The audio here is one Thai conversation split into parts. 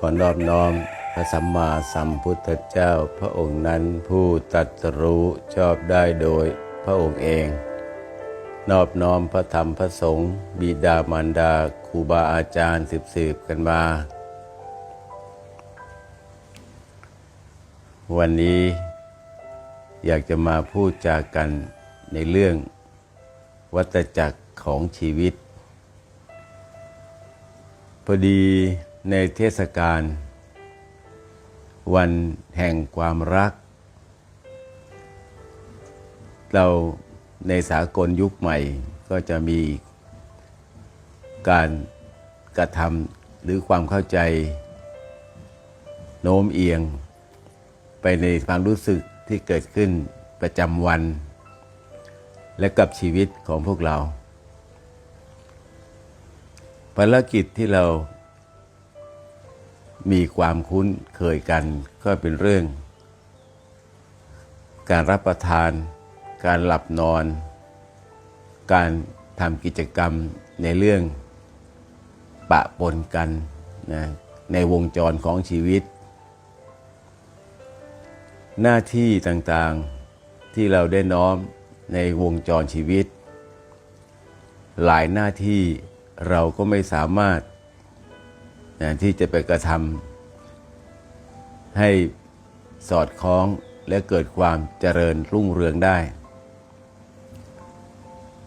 ขอนอบน้อมพระสัมมาสัมพุทธเจ้า พระองค์นั้นผู้ตรัสรู้ชอบได้โดยพระองค์เอง นอบน้อมพระธรรมพระสงฆ์บิดามารดาครูบาอาจารย์สืบสืบกันมา วันนี้อยากจะมาพูดจากันในเรื่องวัตจักรของชีวิต พอดี ในเทศกาลวันแห่งความรัก เราในสากลยุคใหม่ก็จะมีการกระทำหรือความเข้าใจ โน้มเอียง ไปในความรู้สึกที่เกิดขึ้นประจำวัน และกับชีวิตของพวกเรา ภารกิจที่เรา มีความคุ้นเคยกันก็เป็นเรื่อง การรับประทาน การหลับนอน การทำกิจกรรมในเรื่องปะปนกันนะในวงจรของชีวิต หน้าที่ต่างๆที่เราได้น้อมในวงจรชีวิต หลายหน้าที่เราก็ไม่สามารถ นะที่จะไปกระทำให้สอดคล้องและเกิดความเจริญรุ่งเรืองได้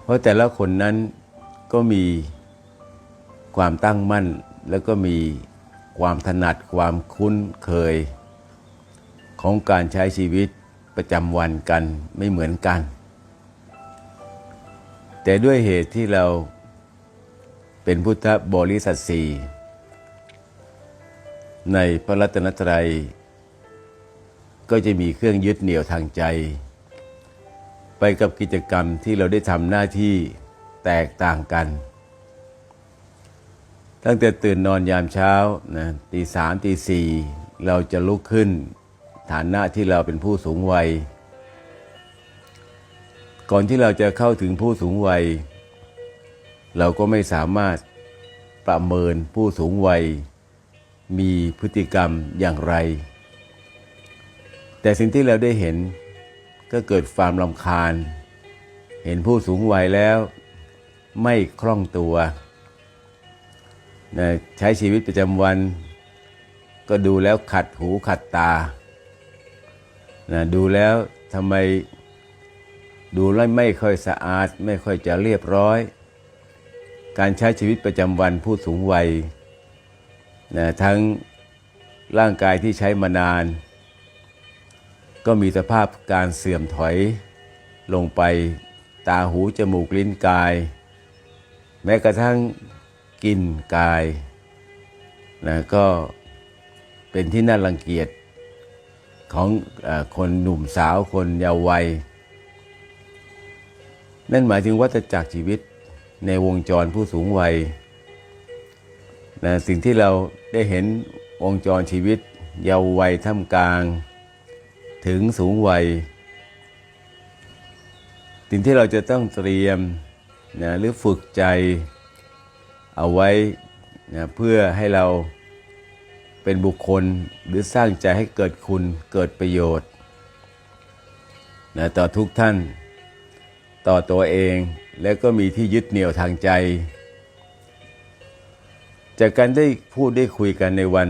เพราะแต่ละคนนั้นก็มีความตั้งมั่น แล้วก็มีความถนัดความคุ้นเคย ของการใช้ชีวิตประจำวันกันไม่เหมือนกัน แต่ด้วยเหตุที่เราเป็นพุทธบริษัทสี่ ในพระรัตนตรัย ก็จะมีเครื่องยึดเหนี่ยวทางใจ ไปกับกิจกรรมที่เราได้ทำหน้าที่แตกต่างกัน ตั้งแต่ตื่นนอนยามเช้านะตีสามตีสี่เราจะลุกขึ้น ฐานะที่เราเป็นผู้สูงวัย ก่อนที่เราจะเข้าถึงผู้สูงวัย เราก็ไม่สามารถประเมินผู้สูงวัย มีพฤติกรรมอย่างไร แต่สิ่งที่เราได้เห็นก็เกิดความลำคาญ เห็นผู้สูงวัยแล้วไม่คล่องตัวนะใช้ชีวิตประจำวัน ก็ดูแล้วขัดหูขัดตานะดูแล้วทำไมดูแล้วไม่ค่อยสะอาด ไม่ค่อยจะเรียบร้อย การใช้ชีวิตประจำวันผู้สูงวัย นะทั้งร่างกายที่ใช้มานาน ก็มีสภาพการเสื่อมถอยลงไปตาหูจมูกลิ้นกาย แม้กระทั่งกินกายนะก็เป็นที่น่ารังเกียจของอคนหนุ่มสาวคนเยาว์วัย นั่นหมายถึงวัฏจักรชีวิตในวงจรผู้สูงวัย นะสิ่งที่เราได้เห็นวงจรชีวิต เยาว์วัยท่ามกลาง ถึงสูงวัย สิ่งที่เราจะต้องเตรียมนะหรือฝึกใจเอาไว้นะเพื่อให้เราเป็นบุคคลหรือสร้างใจให้เกิดคุณเกิดประโยชน์นะต่อทุกท่าน ต่อตัวเองและก็มีที่ยึดเหนี่ยวทางใจ จากการได้พูดได้คุยกันในวัน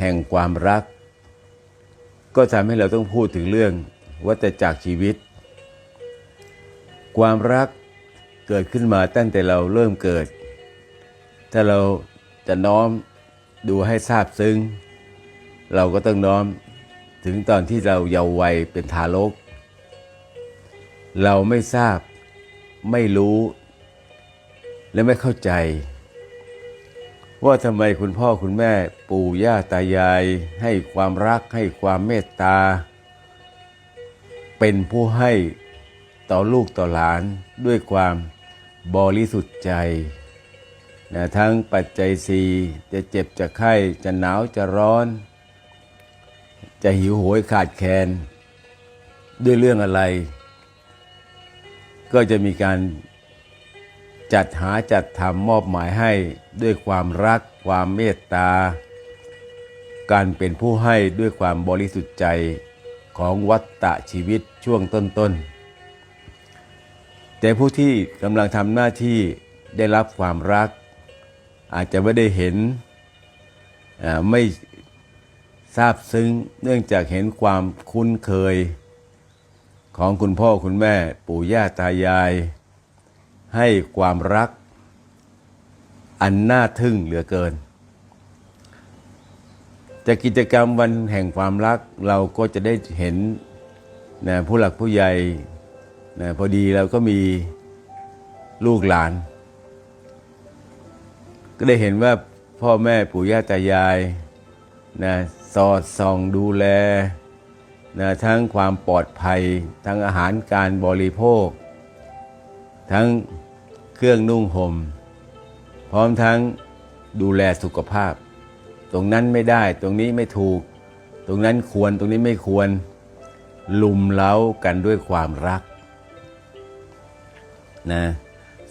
แห่งความรัก ก็ทำให้เราต้องพูดถึงเรื่องวัฏจักรชีวิต ความรักเกิดขึ้นมาตั้งแต่เราเริ่มเกิด ถ้าเราจะน้อมดูให้ทราบซึ้ง เราก็ต้องน้อมถึงตอนที่เราเยาว์วัยเป็นทารก เราไม่ทราบไม่รู้ และไม่เข้าใจ ว่าทำไมคุณพ่อคุณแม่ปู่ย่าตายาย ให้ความรักให้ความเมตตา เป็นผู้ให้ต่อลูกต่อหลานด้วยความบริสุทธิ์ใจนะทั้งปัจจัยสี่จะเจ็บจะไข้จะหนาวจะร้อน จะหิวโหยขาดแคลนด้วยเรื่องอะไร ก็จะมีการ จัดหาจัดทำมอบหมายให้ด้วยความรัก ความเมตตา การเป็นผู้ให้ด้วยความบริสุทธิ์ใจของวัตตะชีวิตช่วงต้นๆ แต่ผู้ที่กำลังทำหน้าที่ได้รับความรัก อาจจะไม่ได้เห็นไม่ทราบซึ้งเนื่องจากเห็นความคุ้นเคยของคุณพ่อคุณแม่ปู่ย่าตายาย ให้ความรัก อันน่าทึ่งเหลือเกิน จากกิจกรรมวันแห่งความรักเราก็จะได้เห็นนะผู้หลักผู้ใหญ่นะพอดีเราก็มีลูกหลาน ก็ได้เห็นว่าพ่อแม่ปู่ย่าตายายนะสอดส่องดูแลนะทั้งความปลอดภัย ทั้งอาหารการบริโภค ทั้งเครื่องนุ่งหม่มพร้อมทั้งดูแลสุขภาพ ตรงนั้นไม่ได้ตรงนี้ไม่ถูก ตรงนั้นควรตรงนี้ไม่ควร ลุมเล้ากันด้วยความรักนะ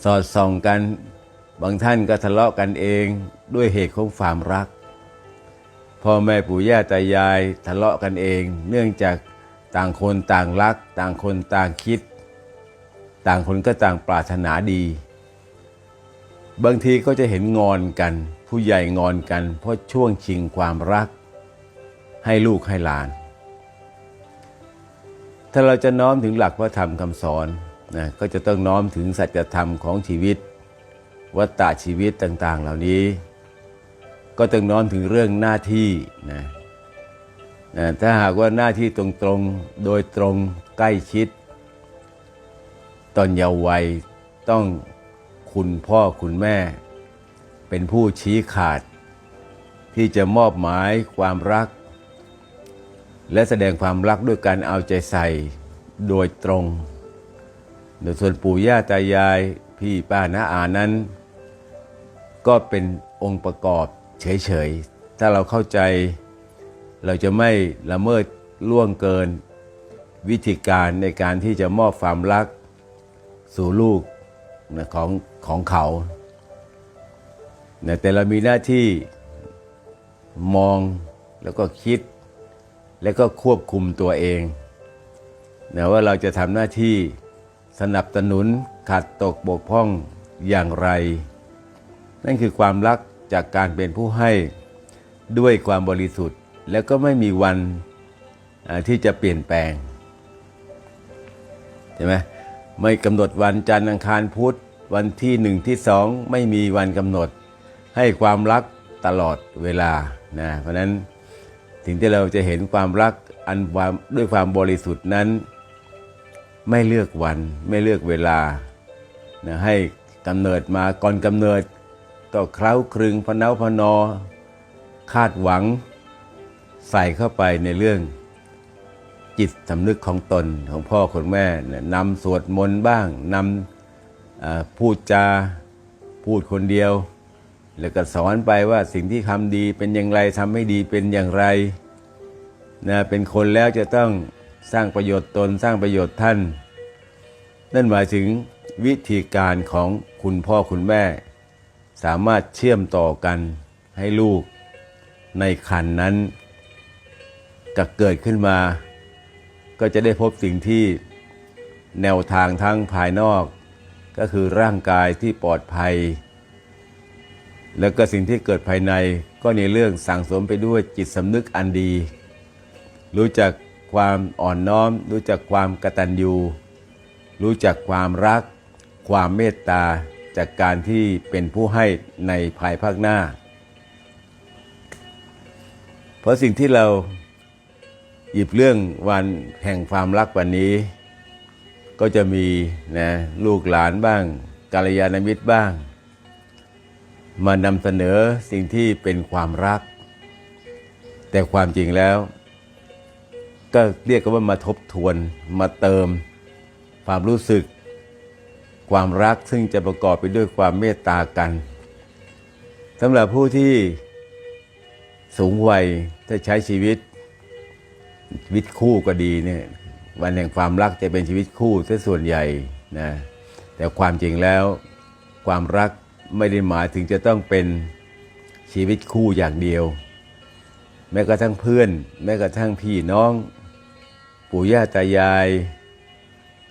สอดส่องกันบางท่านก็ทะเลาะกันเองด้วยเหตุของความรักพ่อแม่ปู่ย่าตายายทะเลาะกันเอง เนื่องจากต่างคนต่างรัก ต่างคนต่างคิด ต่างคนก็ต่างปรารถนาดี บางทีก็จะเห็นงอนกัน ผู้ใหญ่งอนกัน เพราะช่วงชิงความรัก ให้ลูกให้หลาน ถ้าเราจะน้อมถึงหลักพระธรรมคำสอนนะก็จะต้องน้อมถึงสัจธรรมของชีวิต วัฏฏะชีวิตต่างๆ เหล่านี้ ก็ต้องน้อมถึงเรื่องหน้าที่นะนะถ้าหากว่าหน้าที่ตรงๆ โดยตรงใกล้ชิด ตอนเยาว์วัยต้องคุณพ่อคุณแม่ เป็นผู้ชี้ขาด ที่จะมอบหมายความรัก และแสดงความรักด้วยการเอาใจใส่โดยตรง โดยส่วนปู่ย่าตายายพี่ป้าน้าอานั้น ก็เป็นองค์ประกอบเฉยๆ ถ้าเราเข้าใจ เราจะไม่ละเมิดล่วงเกิน วิธีการในการที่จะมอบความรัก สู่ลูกนะของของเขานะแต่เรามีหน้าที่มองแล้วก็คิด แล้วก็ควบคุมตัวเองนะว่าเราจะทำหน้าที่สนับสนุนขัดตกบกพร่องอย่างไร นั่นคือความรักจากการเป็นผู้ให้ด้วยความบริสุทธิ์ แล้วก็ไม่มีวันที่จะเปลี่ยนแปลงใช่ไหม ไม่กำหนดวันจันทร์อังคารพุธ วันที่หนึ่งที่สองไม่มีวันกำหนด ให้ความรักตลอดเวลานะเพราะนั้นถึงที่เราจะเห็นความรักอันความด้วยความบริสุทธิ์นั้น ไม่เลือกวันไม่เลือกเวลานะให้กำเนิดมาก่อนกำเนิด ก็เคล้าคลึงพเนาพนอ คาดหวัง ใส่เข้าไปในเรื่อง จิตสำนึกของตนของพ่อคนแม่เนี่ยนำสวดมนต์บ้างนำพูดจาพูดคนเดียว แล้วก็สอนไปว่าสิ่งที่ทำดีเป็นอย่างไรทำไม่ดีเป็นอย่างไรนะเป็นคนแล้วจะต้องสร้างประโยชน์ตนสร้างประโยชน์ท่าน นั่นหมายถึงวิธีการของคุณพ่อคุณแม่ สามารถเชื่อมต่อกันให้ลูกในคันนั้นจะเกิดขึ้นมา ก็จะได้พบสิ่งที่แนวทางทั้งภายนอก ก็คือร่างกายที่ปลอดภัย แล้วก็สิ่งที่เกิดภายในก็ในเรื่องสั่งสมไปด้วยจิตสำนึกอันดี รู้จักความอ่อนน้อม รู้จักความกตัญญูรู้จักความรัก ความเมตตาจากการที่เป็นผู้ให้ในภายภาคหน้า เพราะสิ่งที่เรา หยิบเรื่องวันแห่งความรักวันนี้ ก็จะมีนะลูกหลานบ้างกาลยานมิตรบ้าง มานำเสนอสิ่งที่เป็นความรัก แต่ความจริงแล้ว ก็เรียกกันว่ามาทบทวนมาเติม ความรู้สึก ความรักซึ่งจะประกอบไปด้วยความเมตตากันสำหรับผู้ที่สูงวัยถ้าใช้ชีวิต ชีวิตคู่ก็ดีเนี่ยวันแห่งความรักจะเป็นชีวิตคู่ซะส่วนใหญ่นะแต่ความจริงแล้วความรักไม่ได้หมายถึงจะต้องเป็นชีวิตคู่อย่างเดียว แม้กระทั่งเพื่อน แม้กระทั่งพี่น้อง ปู่ย่าตายาย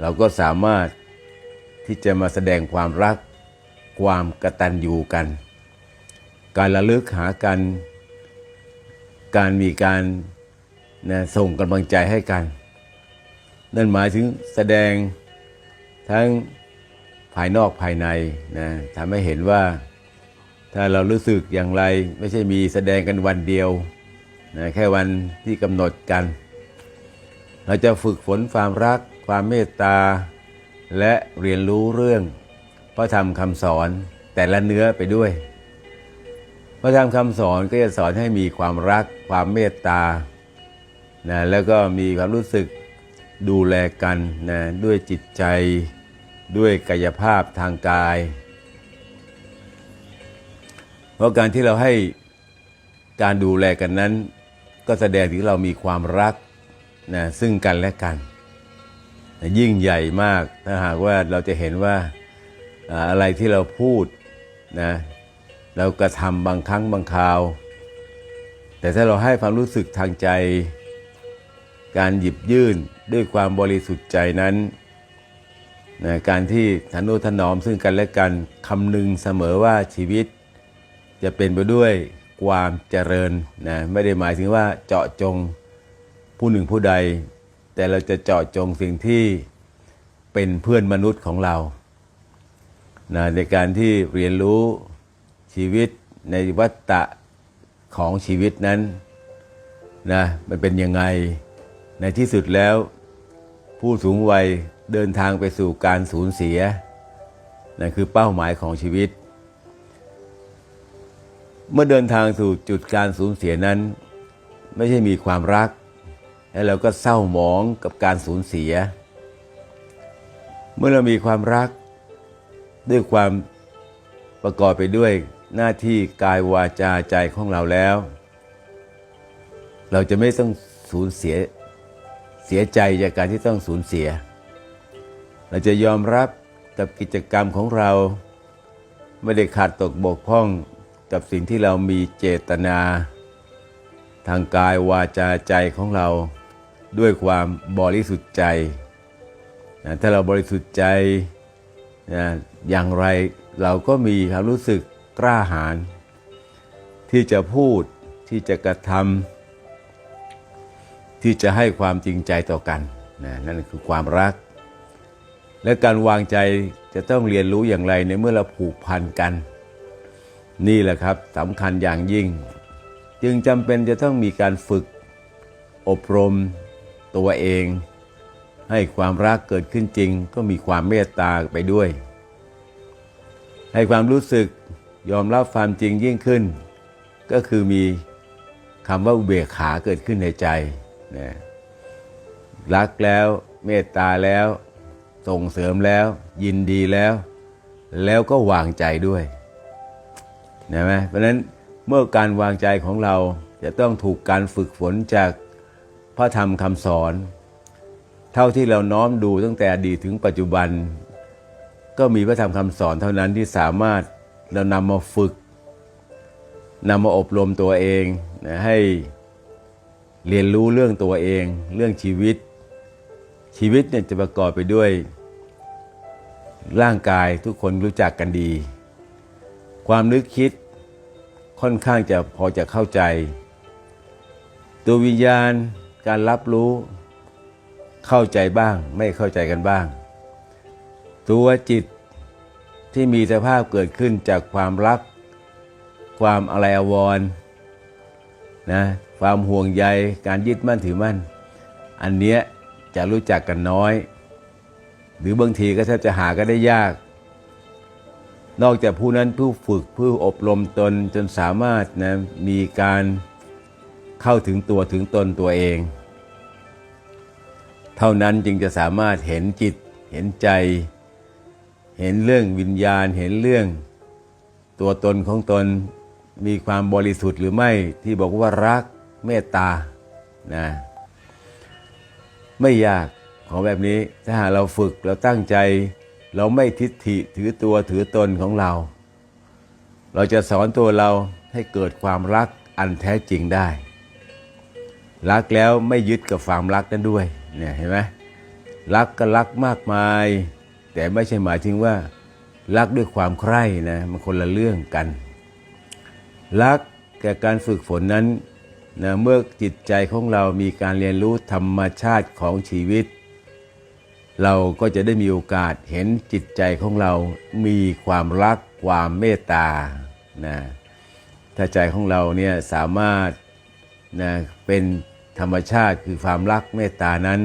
เราก็สามารถที่จะมาแสดงความรักความกตัญญูกัน การระลึกหากัน การมีการ นะส่งกำลังใจให้กัน นั่นหมายถึงแสดงทั้งภายนอกภายในนะทำให้เห็นว่าถ้าเรารู้สึกอย่างไรไม่ใช่มีแสดงกันวันเดียวนะแค่วันที่กำหนดกัน เราจะฝึกฝนความรัก ความเมตตา และเรียนรู้เรื่องพระธรรมคำสอนแต่ละเนื้อไปด้วย พระธรรมคำสอนก็จะสอนให้มีความรัก ความเมตตา นะแล้วก็มีความรู้สึกดูแลกันนะด้วยจิตใจด้วยกายภาพทางกาย เพราะการที่เราให้การดูแลกันนั้น ก็แสดงถึงเรามีความรักนะซึ่งกันและกันนะยิ่งใหญ่มากถ้าหากว่าเราจะเห็นว่าอ่าอะไรที่เราพูดนะเรากระทำบางครั้งบางคราว แต่ถ้าเราให้ความรู้สึกทางใจ การหยิบยื่นด้วยความบริสุทธิ์ใจนั้นนะการที่ทนุถนอมซึ่งกันและกันคำนึงเสมอว่าชีวิต จะเป็นไปด้วยความเจริญนะไม่ได้หมายถึงว่าเจาะจงผู้หนึ่งผู้ใด แต่เราจะเจาะจงสิ่งที่เป็นเพื่อนมนุษย์ของเรานะในการที่เรียนรู้ชีวิตในวัฏฏะของชีวิตนั้นนะมันเป็นยังไง ในที่สุดแล้ว ผู้สูงวัยเดินทางไปสู่การสูญเสียนั่นคือเป้าหมายของชีวิต เมื่อเดินทางสู่จุดการสูญเสียนั้น ไม่ใช่มีความรัก แล้วเราก็เศร้าหมองกับการสูญเสีย เมื่อเรามีความรัก ด้วยความประกอบไปด้วยหน้าที่กายวาจาใจของเราแล้ว เราจะไม่ต้องสูญเสีย เสียใจจากการที่ต้องสูญเสีย เราจะยอมรับกับกิจกรรมของเรา ไม่ได้ขาดตกบกพร่องกับสิ่งที่เรามีเจตนา ทางกายวาจาใจของเราด้วยความบริสุทธิ์ใจนะถ้าเราบริสุทธิ์ใจนะอย่างไรเราก็มีความรู้สึกกล้าหาญที่จะพูดที่จะกระทำ ที่จะให้ความจริงใจต่อกันนะนั่นคือความรัก และการวางใจจะต้องเรียนรู้อย่างไรในเมื่อเราผูกพันกัน นี่แหละครับสำคัญอย่างยิ่ง จึงจำเป็นจะต้องมีการฝึกอบรมตัวเอง ให้ความรักเกิดขึ้นจริง ก็มีความเมตตาไปด้วย ให้ความรู้สึกยอมรับความจริงยิ่งขึ้น ก็คือมีคำว่าอุเบกขาเกิดขึ้นในใจ นะรักแล้วเมตตาแล้ว ส่งเสริมแล้ว ยินดีแล้ว แล้วก็วางใจด้วยนะไหมเพราะฉะนั้นเมื่อการวางใจของเราจะต้องถูกการฝึกฝนจากพระธรรมคำสอน เท่าที่เราน้อมดูตั้งแต่อดีตถึงปัจจุบัน ก็มีพระธรรมคำสอนเท่านั้นที่สามารถเรานำมาฝึกนำมาอบรมตัวเองนะให้ เรียนรู้เรื่องตัวเอง เรื่องชีวิต ชีวิตเนี่ยจะประกอบไปด้วย ร่างกายทุกคนรู้จักกันดี ความนึกคิดค่อนข้างจะพอจะเข้าใจ ตัววิญญาณการรับรู้ เข้าใจบ้าง ไม่เข้าใจกันบ้าง ตัวจิตที่มีสภาพเกิดขึ้นจากความรัก ความอะไรอวรณ์นะ ความห่วงใยการยึดมั่นถือมั่น อันเนี้ยจะรู้จักกันน้อย หรือบางทีก็แทบจะหาก็ได้ยาก นอกจากผู้นั้นผู้ฝึกผู้อบรมตนจนสามารถนะมีการเข้าถึงตัวถึงตนตัวเอง เท่านั้นจึงจะสามารถเห็นจิตเห็นใจ เห็นเรื่องวิญญาณเห็นเรื่องตัวตนของตนมีความบริสุทธิ์หรือไม่ที่บอกว่ารัก เมตตานะไม่ยากของแบบนี้ถ้าหากเราฝึกเราตั้งใจ เราไม่ทิฏฐิถือตัวถือตนของเรา เราจะสอนตัวเราให้เกิดความรักอันแท้จริงได้ รักแล้วไม่ยึดกับความรักนั้นด้วยเนี่ยเห็นไหมรักก็รักมากมาย แต่ไม่ใช่หมายถึงว่า รักด้วยความใคร่นะมันคนละเรื่องกัน รักแก่การฝึกฝนนั้น นะเมื่อจิตใจของเรามีการเรียนรู้ธรรมชาติของชีวิต เราก็จะได้มีโอกาสเห็นจิตใจของเรามีความรักความเมตตานะถ้าใจของเราเนี่ยสามารถนะเป็นธรรมชาติคือความรักเมตตานั้น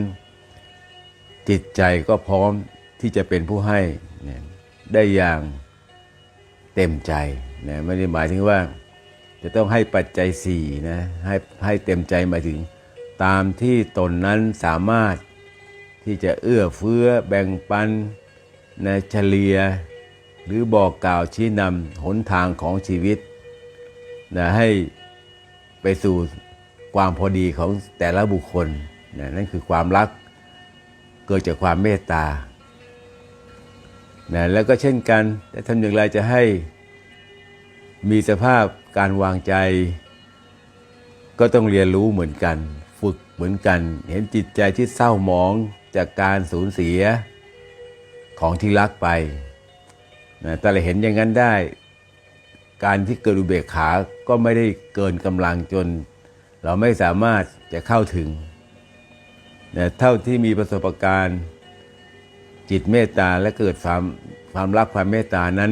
จิตใจก็พร้อมที่จะเป็นผู้ให้ได้อย่างเต็มใจนะไม่ได้หมายถึงว่า จะต้องให้ปัจจัยสี่นะให้ให้เต็มใจมาถึง ตามที่ตนนั้นสามารถที่จะเอื้อเฟื้อแบ่งปันนะเฉลียหรือบอกกล่าวชี้นำหนทางของชีวิตนะให้ไปสู่ความพอดีของแต่ละบุคคลนะนั่นคือความรักเกิดจากความเมตตานะแล้วก็เช่นกันแต่ทำอย่างไรจะให้ มีสภาพการวางใจ ก็ต้องเรียนรู้เหมือนกัน ฝึกเหมือนกัน เห็นจิตใจที่เศร้าหมองจากการสูญเสียของที่รักไปนะแต่เราเห็นอย่างนั้นได้ การที่เกิดอุเบกขาก็ไม่ได้เกินกำลังจน เราไม่สามารถจะเข้าถึงนะเท่าที่มีประสบการณ์จิตเมตตาและเกิดความความรักความเมตตานั้น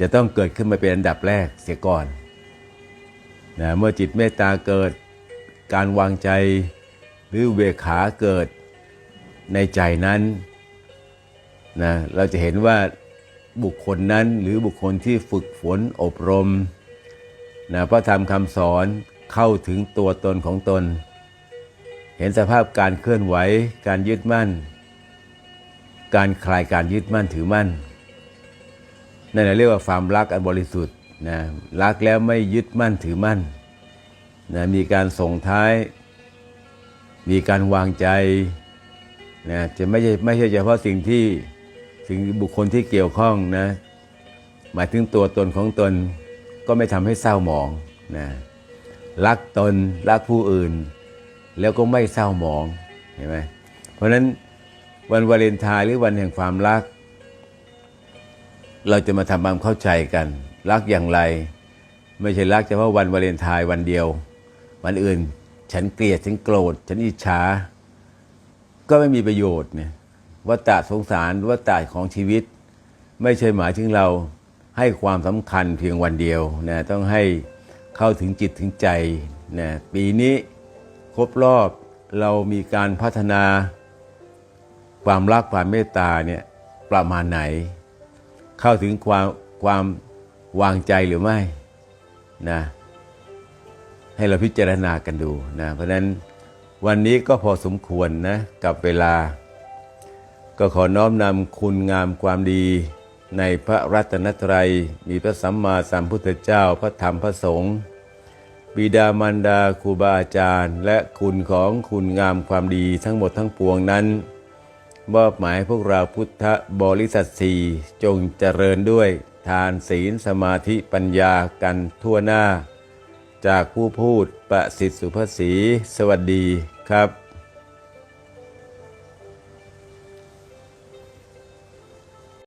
จะต้องเกิดขึ้นมาเป็นอันดับแรกเสียก่อนนะเมื่อจิตเมตตาเกิดการวางใจหรือเบกขาเกิดในใจนั้นนะเราจะเห็นว่าบุคคลนั้นหรือบุคคลที่ฝึกฝนอบรมนะพระธรรมคำสอนเข้าถึงตัวตนของตน เห็นสภาพการเคลื่อนไหว การยึดมั่น การคลายการยึดมั่นถือมั่น นั่นแหละเรียกว่าความรักอันบริสุทธิ์นะรักแล้วไม่ยึดมั่นถือมั่นนะมีการส่งท้าย มีการวางใจนะจะไม่ใช่ไม่ใช่เฉพาะสิ่งที่สิ่งบุคคลที่เกี่ยวข้องนะหมายถึงตัวตนของตนก็ไม่ทำให้เศร้าหมองนะรักตนรักผู้อื่น แล้วก็ไม่เศร้าหมองเห็นไหมเพราะฉะนั้นวันวาเลนไทน์หรือวันแห่งความรัก เราจะมาทำความเข้าใจกัน รักอย่างไร ไม่ใช่รักเฉพาะวันวาเลนไทน์วันเดียว วันอื่น ฉันเกลียดฉันโกรธ ฉันอิจฉา ก็ไม่มีประโยชน์เนี่ยวัฏฏะสงสารวัฏฏะของชีวิต ไม่ใช่หมายถึงเราให้ความสำคัญเพียงวันเดียวนะต้องให้เข้าถึงจิตถึงใจนะปีนี้ครบรอบเรามีการพัฒนาความรักความเมตตาเนี่ยประมาณไหน เข้าถึงความความวางใจหรือไม่นะให้เราพิจารณากันดูนะเพราะฉะนั้นวันนี้ก็พอสมควรนะกับเวลา ก็ขอน้อมนำคุณงามความดีในพระรัตนตรัย มีพระสัมมาสัมพุทธเจ้าพระธรรมพระสงฆ์บิดามารดาครูบาอาจารย์ และคุณของคุณงามความดีทั้งหมดทั้งปวงนั้น มอบหมายพวกเราพุทธบริษัทสี่จงเจริญด้วยทานศีลสมาธิปัญญากันทั่วหน้า จากผู้พูดประสิทธิสุภาษีสวัสดีครับ